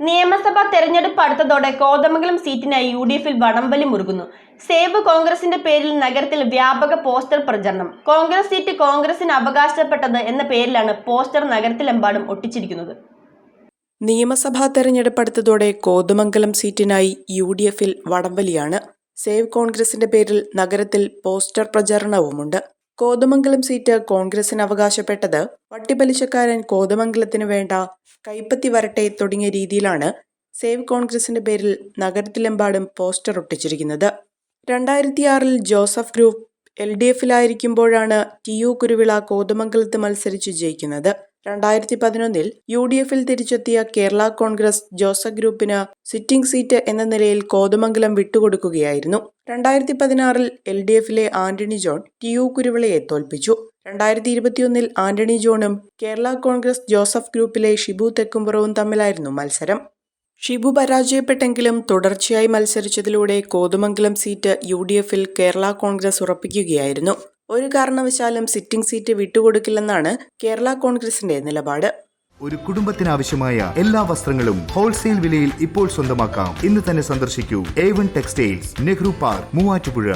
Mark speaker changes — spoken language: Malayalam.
Speaker 1: നിയമസഭാ തെരഞ്ഞെടുപ്പ് അടുത്തതോടെ കോതമംഗലം സീറ്റിനായി യു ഡി എഫിൽ വടംവലി മുറുകുന്നു. സേവ് കോൺഗ്രസിന്റെ പേരിൽ നഗരത്തിൽ വ്യാപക പോസ്റ്റർ പ്രചരണം. കോൺഗ്രസ് സീറ്റ് കോൺഗ്രസിന് അവകാശപ്പെട്ടത് എന്ന പേരിലാണ് പോസ്റ്റർ നഗരത്തിലെമ്പാടും ഒട്ടിച്ചിരിക്കുന്നത്.
Speaker 2: നിയമസഭാ തെരഞ്ഞെടുപ്പ് അടുത്തതോടെ കോതമംഗലം സീറ്റിനായി യു ഡി എഫിൽ വടംവലിയാണ്. സേവ് കോൺഗ്രസിന്റെ പേരിൽ നഗരത്തിൽ പോസ്റ്റർ പ്രചരണവുമുണ്ട്. കോതമംഗലം സീറ്റ് കോൺഗ്രസിന് അവകാശപ്പെട്ടത് വട്ടിപ്പലിശക്കാരൻ കോതമംഗലത്തിന് വേണ്ട കൈപ്പത്തി വരട്ടെ തുടങ്ങിയ രീതിയിലാണ് സേവ് കോൺഗ്രസിന്റെ പേരിൽ നഗരത്തിലെമ്പാടും പോസ്റ്റർ ഒട്ടിച്ചിരിക്കുന്നത്. രണ്ടായിരത്തിയാറിൽ ജോസഫ് ഗ്രൂപ്പ് എൽ ഡി എഫിലായിരിക്കുമ്പോഴാണ് ടി യു കുരുവിള കോതമംഗലത്ത് മത്സരിച്ച് ജയിക്കുന്നത്. രണ്ടായിരത്തി പതിനൊന്നിൽ യു ഡി എഫിൽ തിരിച്ചെത്തിയ കേരള കോൺഗ്രസ് ജോസഫ് ഗ്രൂപ്പിന് സിറ്റിംഗ് സീറ്റ് എന്ന നിലയിൽ കോതമംഗലം വിട്ടുകൊടുക്കുകയായിരുന്നു. രണ്ടായിരത്തി പതിനാറിൽ എൽ ഡി എഫിലെ ആന്റണി ജോൺ ടി യു കുരുവിളയെ തോൽപ്പിച്ചു. രണ്ടായിരത്തി ഇരുപത്തിയൊന്നിൽ ആന്റണി ജോണും കേരള കോൺഗ്രസ് ജോസഫ് ഗ്രൂപ്പിലെ ഷിബു തെക്കുംപുറവും തമ്മിലായിരുന്നു മത്സരം. ഷിബു പരാജയപ്പെട്ടെങ്കിലും തുടർച്ചയായി മത്സരിച്ചതിലൂടെ കോതമംഗലം സീറ്റ് യു ഡി എഫിൽ കേരള കോൺഗ്രസ് ഉറപ്പിക്കുകയായിരുന്നു. ഒരു കാരണവശാലും സിറ്റിംഗ് സീറ്റ് വിട്ടുകൊടുക്കില്ലെന്നാണ് കേരള കോൺഗ്രസിന്റെ നിലപാട്.
Speaker 3: ഒരു കുടുംബത്തിനാവശ്യമായ എല്ലാ വസ്ത്രങ്ങളും ഹോൾസെയിൽ വിലയിൽ ഇപ്പോൾ സ്വന്തമാക്കാം. ഇന്ന് തന്നെ സന്ദർശിക്കൂ. A one textiles Nehru park Muvattupuzha.